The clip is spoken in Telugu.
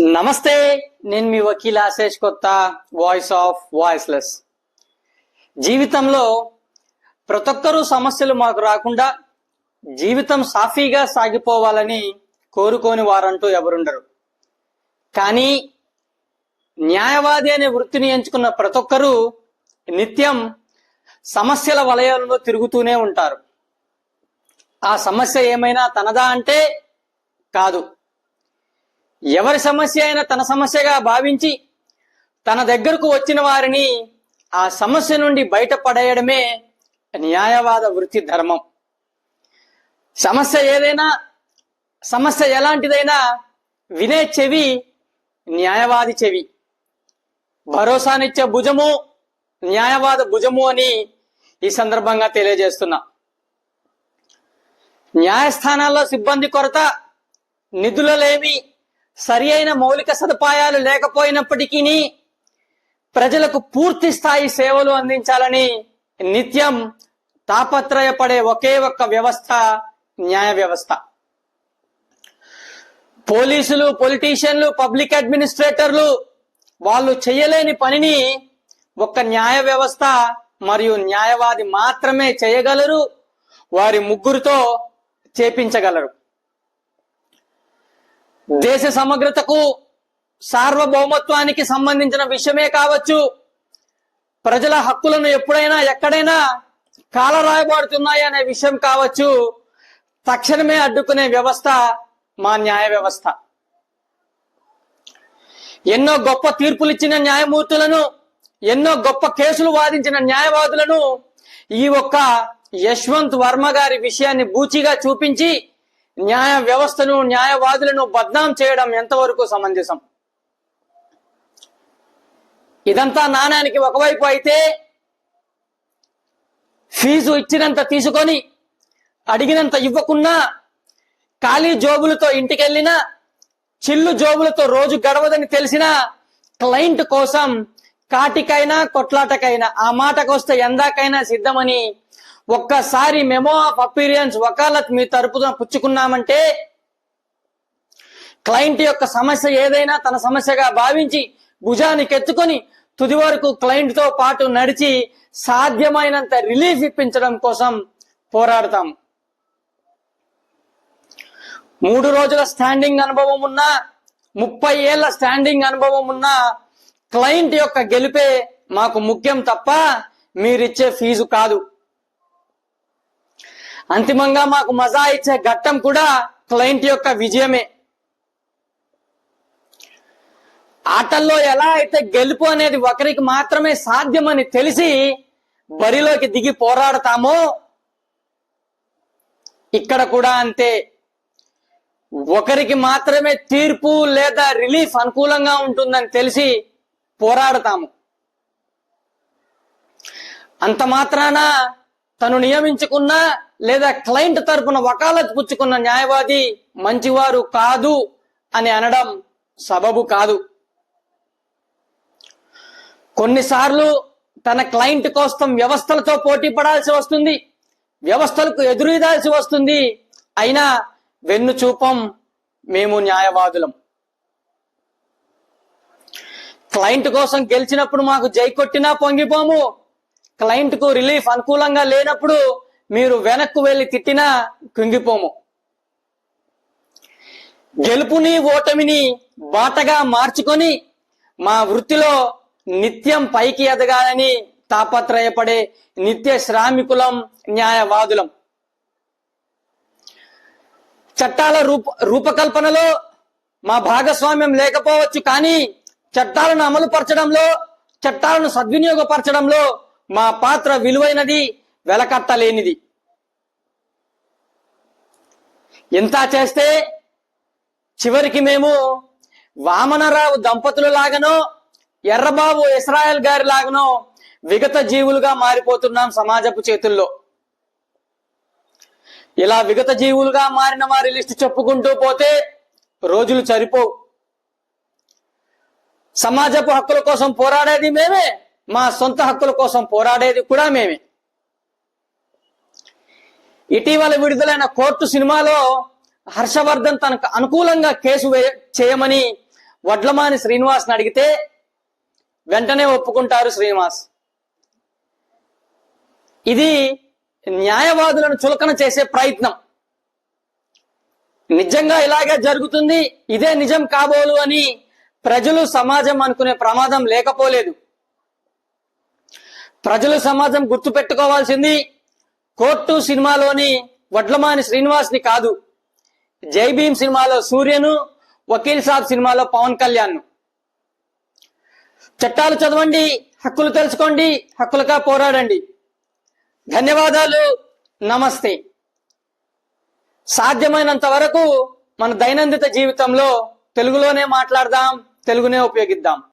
నమస్తే నేను మీ వకీల్ ఆశేష్ కొత్త వాయిస్ ఆఫ్ వాయిస్లెస్ జీవితంలో ప్రతి ఒక్కరూ సమస్యలు మాకు రాకుండా జీవితం సాఫీగా సాగిపోవాలని కోరుకోని వారంటూ ఎవరుండరు. కానీ న్యాయవాది అనే వృత్తిని ఎంచుకున్న ప్రతి ఒక్కరూ నిత్యం సమస్యల వలయంలో తిరుగుతూనే ఉంటారు. ఆ సమస్య ఏమైనా తనదా అంటే కాదు. ఎవరి సమస్య అయినా తన సమస్యగా భావించి తన దగ్గరకు వచ్చిన వారిని ఆ సమస్య నుండి బయటపడేయడమే న్యాయవాద వృత్తి ధర్మం. సమస్య ఏదైనా సమస్య ఎలాంటిదైనా వినే చెవి న్యాయవాది చెవి. భరోసానిచ్చే భుజము న్యాయవాద భుజము అని ఈ సందర్భంగా తెలియజేస్తున్నా. న్యాయస్థానాల్లో సిబ్బంది కొరత నిధులలేమి సరి అయిన మౌలిక సదుపాయాలు లేకపోయినప్పటికీ ప్రజలకు పూర్తి స్థాయి సేవలు అందించాలని నిత్యం తాపత్రయపడే ఒకే ఒక్క వ్యవస్థ న్యాయ వ్యవస్థ. పోలీసులు పొలిటీషియన్లు పబ్లిక్ అడ్మినిస్ట్రేటర్లు వాళ్ళు చేయలేని పనిని ఒక్క న్యాయ వ్యవస్థ మరియు న్యాయవాది మాత్రమే చేయగలరు వారి ముగ్గురితో చేపించగలరు. దేశ సమగ్రతకు సార్వభౌమత్వానికి సంబంధించిన విషయమే కావచ్చు. ప్రజల హక్కులను ఎప్పుడైనా ఎక్కడైనా కాలరాయబడుతున్నాయి అనే విషయం కావచ్చు. తక్షణమే అడ్డుకునే వ్యవస్థ మా న్యాయ వ్యవస్థ. ఎన్నో గొప్ప తీర్పులు ఇచ్చిన న్యాయమూర్తులను ఎన్నో గొప్ప కేసులు వాదించిన న్యాయవాదులను ఈ ఒక్క యశ్వంత్ వర్మ గారి విషయాన్ని బూచిగా చూపించి న్యాయ వ్యవస్థను న్యాయవాదులను బద్నాం చేయడం ఎంతవరకు సమంజసం? ఇదంతా నాణానికి ఒకవైపు అయితే ఫీజు ఇచ్చినంత తీసుకొని అడిగినంత ఇవ్వకున్నా ఖాళీ జోబులతో ఇంటికెళ్ళినా చిల్లు జోబులతో రోజు గడవదని తెలిసిన క్లయింట్ కోసం కాటికైనా కొట్లాటకైనా ఆ మాటకొస్తే ఎందాకైనా సిద్ధమని ఒక్కసారి మెమో ఆఫ్ అపీరియన్స్ వకాలత్ మీ తరపున పుచ్చుకున్నామంటే క్లయింట్ యొక్క సమస్య ఏదైనా తన సమస్యగా భావించి భుజానికి ఎత్తుకొని తుది వరకు క్లయింట్తో పాటు నడిచి సాధ్యమైనంత రిలీఫ్ ఇప్పించడం కోసం పోరాడతాం. మూడు రోజుల స్టాండింగ్ అనుభవం ఉన్న ముప్పై ఏళ్ళ స్టాండింగ్ అనుభవం ఉన్న క్లయింట్ యొక్క గెలుపే మాకు ముఖ్యం తప్ప మీరిచ్చే ఫీజు కాదు. అంతిమంగా మాకు మజా ఇచ్చే ఘట్టం కూడా క్లయింట్ యొక్క విజయమే. ఆటల్లో ఎలా అయితే గెలుపు అనేది ఒకరికి మాత్రమే సాధ్యమని తెలిసి బరిలోకి దిగి పోరాడతామో ఇక్కడ కూడా అంతే. ఒకరికి మాత్రమే తీర్పు లేదా రిలీఫ్ అనుకూలంగా ఉంటుందని తెలిసి పోరాడతాము. అంత మాత్రాన తను నియమించుకున్న లేదా క్లయింట్ తరపున వకాలత్ పుచ్చుకున్న న్యాయవాది మంచివారు కాదు అని అనడం సబబు కాదు. కొన్నిసార్లు తన క్లయింట్ కోసం వ్యవస్థలతో పోటీ పడాల్సి వస్తుంది వ్యవస్థలకు ఎదురుదాల్సి వస్తుంది. అయినా వెన్ను చూపం మేము న్యాయవాదులం. క్లయింట్ కోసం గెలిచినప్పుడు మాకు జై కొట్టినా పొంగిపోము. క్లయింట్కు రిలీఫ్ అనుకూలంగా లేనప్పుడు మీరు వెనక్కు వెళ్ళి తిట్టినా కుంగిపోము. గెలుపుని ఓటమిని బాటగా మార్చుకొని మా వృత్తిలో నిత్యం పైకి ఎదగాలని తాపత్రయపడే నిత్య శ్రామికులం న్యాయవాదులం. చట్టాల రూప రూపకల్పనలో మా భాగస్వామ్యం లేకపోవచ్చు కానీ చట్టాలను అమలు పరచడంలో చట్టాలను సద్వినియోగపరచడంలో మా పాత్ర విలువైనది. వెలకట్టలేనిది. ఇంత చేస్తే చివరికి మేము వామనరావు దంపతులు లాగనో ఎర్రబాబు ఇస్రాయల్ గారి లాగనో విగత జీవులుగా మారిపోతున్నాం సమాజపు చేతుల్లో. ఇలా విగత జీవులుగా మారిన వారి లిస్టు చెప్పుకుంటూ పోతే రోజులు సరిపోవు. సమాజపు హక్కుల కోసం పోరాడేది మేమే మా సొంత హక్కుల కోసం పోరాడేది కూడా మేమే. ఇటీవల విడుదలైన కోర్టు సినిమాలో హర్షవర్ధన్ తనకు అనుకూలంగా కేసు వే- చేయమని వడ్లమాని శ్రీనివాస్ని అడిగితే వెంటనే ఒప్పుకుంటారు శ్రీనివాస్. ఇది న్యాయవాదులను చులకన చేసే ప్రయత్నం. నిజంగా ఇలాగే జరుగుతుంది ఇదే నిజం కాబోలు అని ప్రజలు సమాజం అనుకునే ప్రమాదం లేకపోలేదు. ప్రజలు సమాజం గుర్తు పెట్టుకోవాల్సింది కోర్టు సినిమాలోని వడ్లమాని శ్రీనివాస్ని కాదు. జై భీమ్ సినిమాలో సూర్యను వకీల్ సాబ్ సినిమాలో పవన్ కళ్యాణ్ చట్టాలు చదవండి హక్కులు తెలుసుకోండి హక్కులుగా పోరాడండి. ధన్యవాదాలు నమస్తే. సాధ్యమైనంత వరకు మన దైనందిత జీవితంలో తెలుగులోనే మాట్లాడదాం తెలుగునే ఉపయోగిద్దాం.